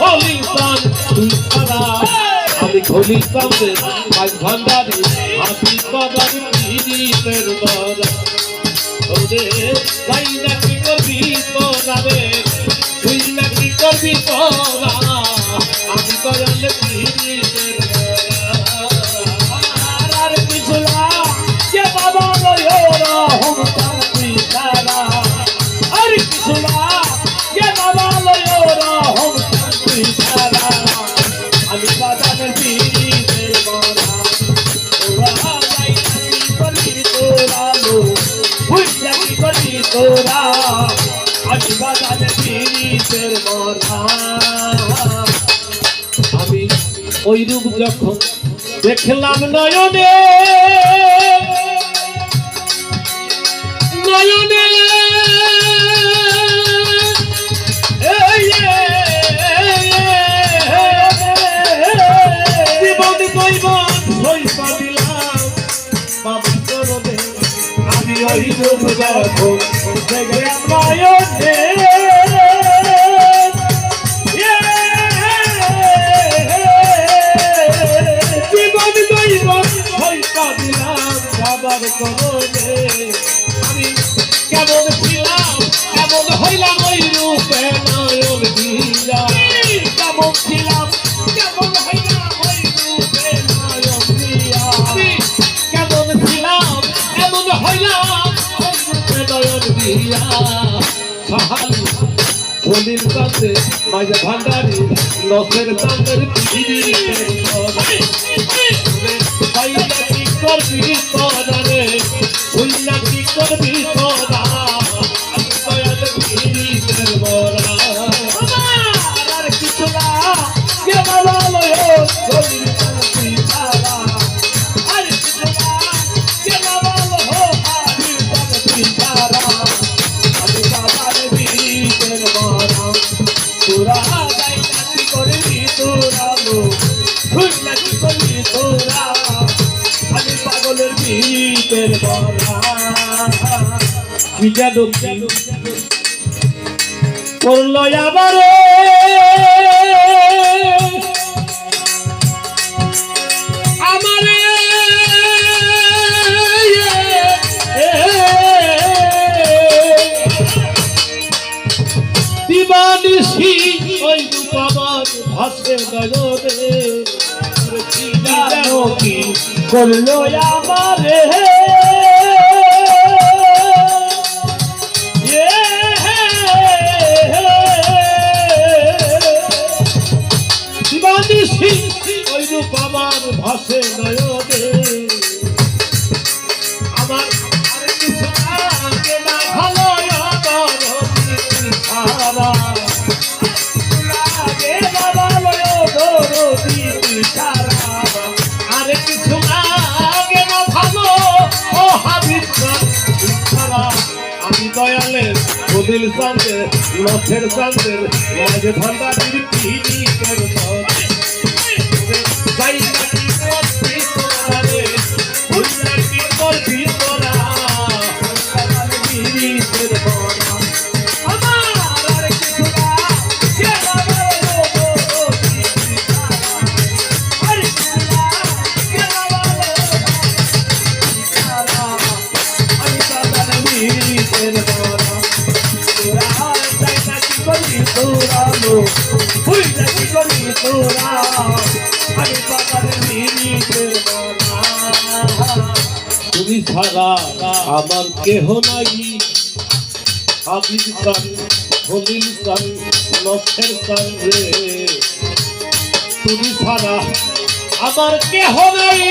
হলি প্রাণ তুই ছাড়া আমি হলি কামে ভাই ভান্ডারি, হাতি বাবার ভিড়িতের দর ওরে তাই নাকি করবি তোরা রে তুই নাকি করবি তোরা? আমি করালে ভিড় তোরা মরা আমি ওই রূপ যখন দেখলাম নয়নে নয়নে যখন দেখলাম নয়নে জীবন কৈবন পয়সা দিলাম বাবার চরণে দিয়া সাহালি হলির কাছে মাঝে ভান্ডারি লসের কাঁদের কি করবি সদারে? কি করবি তোরা বীরের মরা কি যেন করল দিবানিসি ওই রূপাবার ভাসে নয়নে। করল আমারে। দিবানিসি ওই রূপ আমার ভাসে নয়নে। বদিল চান্দের লক্ষের চান্দের মাঝে ভান্ডারির পিড়ি করতো করবি তোরা লো হুই নাকি করবি তোরা আমি বাবার বনা তুমি ছাড়া আমার কেহ নাই। হাবিব সান হলিল সান লক্ষের সান রে। তুমি ছাড়া আমার কেহ নাই।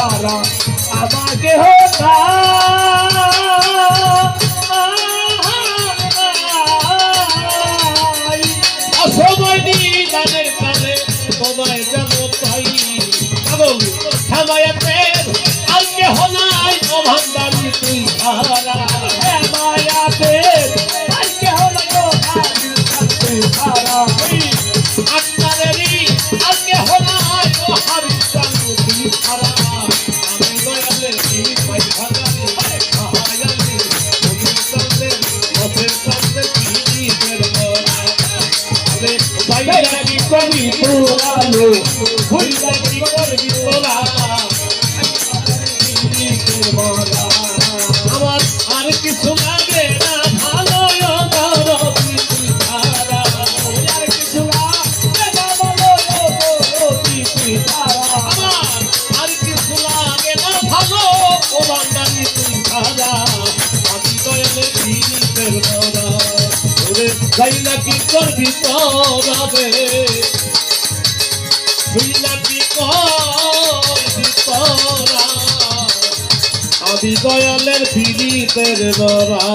তুমি সারা আমাকে হোতা অসময় নিদানের কালে তোমায় দেব পাই। এবং হেমায়াতের আর কেহ নাই অভান্ডারি তুই সারা বিপলালো ভুলিয়া জীবনের বিপলালো লাইলা কি করবি তরাবে লাইলা কি করবি তরা আমি দয়ালের ফিরিতের বরা